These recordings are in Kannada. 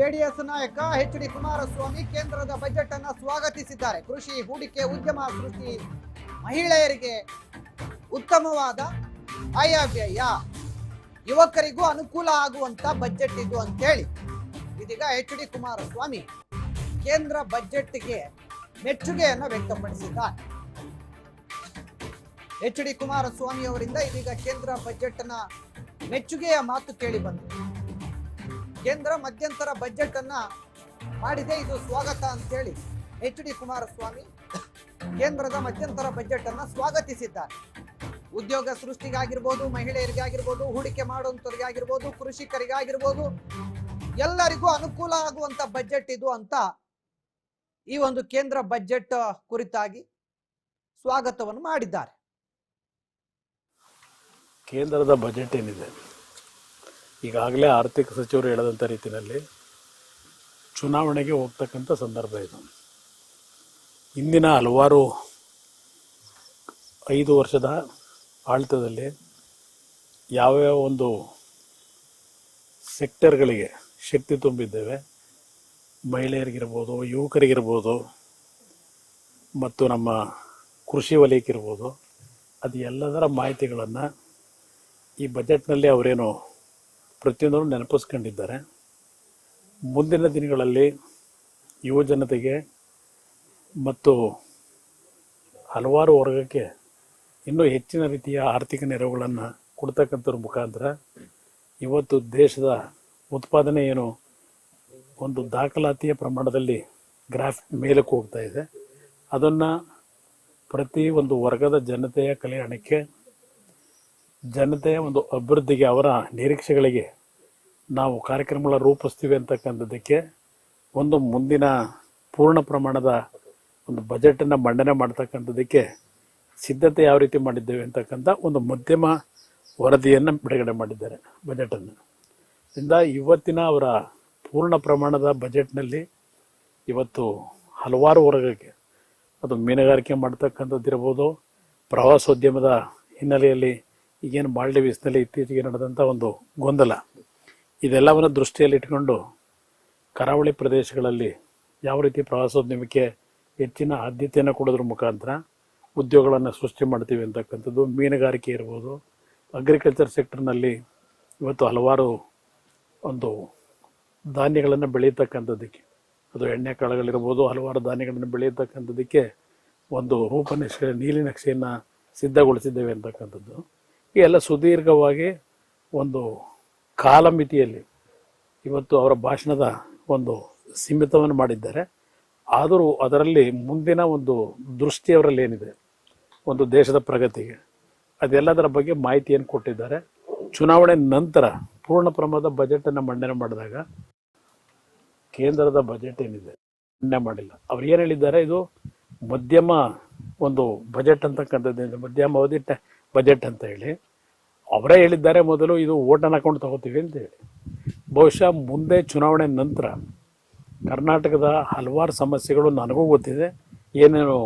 ಜೆಡಿಎಸ್ ನಾಯಕ ಎಚ್ ಡಿ ಕುಮಾರಸ್ವಾಮಿ ಕೇಂದ್ರದ ಬಜೆಟ್ ಅನ್ನು ಸ್ವಾಗತಿಸಿದ್ದಾರೆ. ಕೃಷಿ, ಹೂಡಿಕೆ, ಉದ್ಯಮ ಸೃಷ್ಟಿ ಮಹಿಳೆಯರಿಗೆ ಉತ್ತಮವಾದ ಆಯವ್ಯಯ. ಯುವಕರಿಗೂ ಅನುಕೂಲ ಆಗುವಂತ ಬಜೆಟ್ ಇದು ಅಂತೇಳಿ ಇದೀಗ ಎಚ್ ಡಿ ಕುಮಾರಸ್ವಾಮಿ ಕೇಂದ್ರ ಬಜೆಟ್ಗೆ ಮೆಚ್ಚುಗೆಯನ್ನು ವ್ಯಕ್ತಪಡಿಸಿದ್ದಾರೆ. ಎಚ್ ಡಿ ಕುಮಾರಸ್ವಾಮಿ ಅವರಿಂದ ಇದೀಗ ಕೇಂದ್ರ ಬಜೆಟ್ನ ಮೆಚ್ಚುಗೆಯ ಮಾತು ಕೇಳಿ ಬಂದಿದೆ. ಕೇಂದ್ರ ಮಧ್ಯಂತರ ಬಜೆಟ್ ಅನ್ನ ಮಾಡಿದೆ. ಇದು ಸ್ವಾಗತ ಅಂತೇಳಿ ಎಚ್ ಡಿ ಕುಮಾರಸ್ವಾಮಿ ಕೇಂದ್ರದ ಮಧ್ಯಂತರ ಬಜೆಟ್ ಅನ್ನ ಸ್ವಾಗತಿಸಿದ್ದಾರೆ. ಉದ್ಯೋಗ ಸೃಷ್ಟಿಗಾಗಿರ್ಬೋದು, ಮಹಿಳೆಯರಿಗಾಗಿರ್ಬೋದು, ಹೂಡಿಕೆ ಮಾಡುವಂತವ್ರಿಗಾಗಿರ್ಬೋದು, ಕೃಷಿಕರಿಗಾಗಿರ್ಬೋದು, ಎಲ್ಲರಿಗೂ ಅನುಕೂಲ ಆಗುವಂತ ಬಜೆಟ್ ಇದು ಅಂತ ಈ ಒಂದು ಕೇಂದ್ರ ಬಜೆಟ್ ಕುರಿತಾಗಿ ಸ್ವಾಗತವನ್ನು ಮಾಡಿದ್ದಾರೆ. ಕೇಂದ್ರದ ಬಜೆಟ್ ಏನಿದೆ? ಈಗಾಗಲೇ ಆರ್ಥಿಕ ಸಚಿವರು ಹೇಳದಂಥ ರೀತಿಯಲ್ಲಿ ಚುನಾವಣೆಗೆ ಹೋಗ್ತಕ್ಕಂಥ ಸಂದರ್ಭ ಇದು. ಇಂದಿನ ಹಲವಾರು ಐದು ವರ್ಷದ ಆಳ್ತದಲ್ಲಿ ಯಾವ್ಯಾವ ಒಂದು ಸೆಕ್ಟರ್ಗಳಿಗೆ ಶಕ್ತಿ ತುಂಬಿದ್ದೇವೆ, ಮಹಿಳೆಯರಿಗಿರ್ಬೋದು, ಯುವಕರಿಗಿರ್ಬೋದು, ಮತ್ತು ನಮ್ಮ ಕೃಷಿ ವಲಯಕ್ಕಿರ್ಬೋದು ಅದು ಎಲ್ಲದರ ಮಾಹಿತಿಗಳನ್ನು ಈ ಬಜೆಟ್ನಲ್ಲಿ ಅವರೇನು ಪ್ರತಿಯೊಂದನ್ನು ನೆನಪಿಸ್ಕೊಂಡಿದ್ದಾರೆ. ಮುಂದಿನ ದಿನಗಳಲ್ಲಿ ಯುವ ಜನತೆಗೆ ಮತ್ತು ಹಲವಾರು ವರ್ಗಕ್ಕೆ ಇನ್ನೂ ಹೆಚ್ಚಿನ ರೀತಿಯ ಆರ್ಥಿಕ ನೆರವುಗಳನ್ನು ಕೊಡ್ತಕ್ಕಂಥವ್ರ ಮುಖಾಂತರ ಇವತ್ತು ದೇಶದ ಉತ್ಪಾದನೆ ಏನು ಒಂದು ದಾಖಲಾತಿಯ ಪ್ರಮಾಣದಲ್ಲಿ ಗ್ರಾಫ್ ಮೇಲಕ್ಕೆ ಹೋಗ್ತಾ ಇದೆ. ಅದನ್ನು ಪ್ರತಿ ಒಂದು ವರ್ಗದ ಜನತೆಯ ಕಲ್ಯಾಣಕ್ಕೆ ಜನತೆಯ ಒಂದು ಅಭಿವೃದ್ಧಿಗೆ ಅವರ ನಿರೀಕ್ಷೆಗಳಿಗೆ ನಾವು ಕಾರ್ಯಕ್ರಮಗಳ ರೂಪಿಸ್ತೀವಿ ಅಂತಕ್ಕಂಥದ್ದಕ್ಕೆ ಒಂದು ಮುಂದಿನ ಪೂರ್ಣ ಪ್ರಮಾಣದ ಒಂದು ಬಜೆಟನ್ನು ಮಂಡನೆ ಮಾಡ್ತಕ್ಕಂಥದ್ದಕ್ಕೆ ಸಿದ್ಧತೆ ಯಾವ ರೀತಿ ಮಾಡಿದ್ದೇವೆ ಅಂತಕ್ಕಂಥ ಒಂದು ಮಧ್ಯಮ ವರದಿಯನ್ನು ಬಿಡುಗಡೆ ಮಾಡಿದ್ದಾರೆ ಬಜೆಟನ್ನು. ಇಂದ ಇವತ್ತಿನ ಅವರ ಪೂರ್ಣ ಪ್ರಮಾಣದ ಬಜೆಟ್ನಲ್ಲಿ ಇವತ್ತು ಹಲವಾರು ವರ್ಗಕ್ಕೆ ಅದು ಮೀನುಗಾರಿಕೆ ಮಾಡ್ತಕ್ಕಂಥದ್ದಿರ್ಬೋದು ಪ್ರವಾಸೋದ್ಯಮದ ಹಿನ್ನೆಲೆಯಲ್ಲಿ ಈಗೇನು ಮಾಲ್ಡೀವ್ಸ್ನಲ್ಲಿ ಇತ್ತೀಚೆಗೆ ನಡೆದಂಥ ಒಂದು ಗೊಂದಲ, ಇದೆಲ್ಲವನ್ನು ದೃಷ್ಟಿಯಲ್ಲಿ ಇಟ್ಕೊಂಡು ಕರಾವಳಿ ಪ್ರದೇಶಗಳಲ್ಲಿ ಯಾವ ರೀತಿ ಪ್ರವಾಸೋದ್ಯಮಕ್ಕೆ ಹೆಚ್ಚಿನ ಆದ್ಯತೆಯನ್ನು ಕೊಡೋದ್ರ ಮುಖಾಂತರ ಉದ್ಯೋಗಗಳನ್ನು ಸೃಷ್ಟಿ ಮಾಡ್ತೀವಿ ಅಂತಕ್ಕಂಥದ್ದು ಮೀನುಗಾರಿಕೆ ಇರ್ಬೋದು ಅಗ್ರಿಕಲ್ಚರ್ ಸೆಕ್ಟರ್ನಲ್ಲಿ ಇವತ್ತು ಹಲವಾರು ಒಂದು ಧಾನ್ಯಗಳನ್ನು ಬೆಳೀತಕ್ಕಂಥದ್ದಕ್ಕೆ ಅದು ಎಣ್ಣೆ ಕಾಳುಗಳಿರ್ಬೋದು, ಹಲವಾರು ಧಾನ್ಯಗಳನ್ನು ಬೆಳೆಯತಕ್ಕಂಥದ್ದಕ್ಕೆ ಒಂದು ರೂಪನಕ್ಷೆ ನೀಲಿ ನಕ್ಷೆಯನ್ನು ಸಿದ್ಧಗೊಳಿಸಿದ್ದೇವೆ ಅಂತಕ್ಕಂಥದ್ದು. ಎಲ್ಲ ಸುದೀರ್ಘವಾಗಿ ಒಂದು ಕಾಲಮಿತಿಯಲ್ಲಿ ಇವತ್ತು ಅವರ ಭಾಷಣದ ಒಂದು ಸೀಮಿತವನ್ನು ಮಾಡಿದ್ದಾರೆ. ಆದರೂ ಅದರಲ್ಲಿ ಮುಂದಿನ ಒಂದು ದೃಷ್ಟಿ ಅವರಲ್ಲಿ ಏನಿದೆ? ಒಂದು ದೇಶದ ಪ್ರಗತಿಗೆ. ಅದೆಲ್ಲದರ ಬಗ್ಗೆ ಮಾಹಿತಿಯನ್ನು ಕೊಟ್ಟಿದ್ದಾರೆ. ಚುನಾವಣೆ ನಂತರ ಪೂರ್ಣ ಪ್ರಮಾಣದ ಬಜೆಟನ್ನು ಮಂಡನೆ ಮಾಡಿದಾಗ ಕೇಂದ್ರದ ಬಜೆಟ್ ಏನಿದೆ? ಮಂಡನೆ ಮಾಡಿಲ್ಲ. ಅವ್ರು ಏನು ಹೇಳಿದ್ದಾರೆ? ಇದು ಮಧ್ಯಮ ಒಂದು ಬಜೆಟ್ ಅಂತಕ್ಕಂಥದ್ದು ಮಧ್ಯಮ ಅವಧಿ ಬಜೆಟ್ ಅಂತ ಹೇಳಿ. ಅವರೇ ಹೇಳಿದ್ದಾರೆ ಮೊದಲು, ಇದು ಓಟನ್ನು ಹಾಕೊಂಡು ತಗೋತೀವಿ ಅಂತ ಹೇಳಿ. ಬಹುಶಃ ಮುಂದೆ ಚುನಾವಣೆ ನಂತರ ಕರ್ನಾಟಕದ ಹಲವಾರು ಸಮಸ್ಯೆಗಳು ನನಗೂ ಗೊತ್ತಿದೆ. ಏನೇನು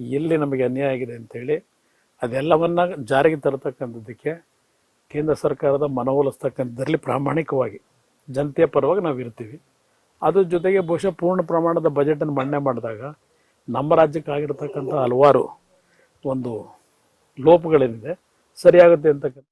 ಎಲ್ಲಿ ನಮಗೆ ಅನ್ಯಾಯ ಆಗಿದೆ ಅಂತೇಳಿ ಅದೆಲ್ಲವನ್ನ ಜಾರಿಗೆ ತರತಕ್ಕಂಥದ್ದಕ್ಕೆ ಕೇಂದ್ರ ಸರ್ಕಾರದ ಮನವೊಲಿಸ್ತಕ್ಕಂಥದ್ರಲ್ಲಿ ಪ್ರಾಮಾಣಿಕವಾಗಿ, ಜನತೆಯ ಪರವಾಗಿ ನಾವು ಇರ್ತೀವಿ. ಅದ್ರ ಜೊತೆಗೆ ಬಹುಶಃ ಪೂರ್ಣ ಪ್ರಮಾಣದ ಬಜೆಟನ್ನು ಮಂಡನೆ ಮಾಡಿದಾಗ ನಮ್ಮ ರಾಜ್ಯಕ್ಕಾಗಿರ್ತಕ್ಕಂಥ ಹಲವಾರು ಒಂದು ಲೋಪಗಳೇನಿದೆ ಸರಿಯಾಗುತ್ತೆ ಅಂತಕ್ಕಂಥ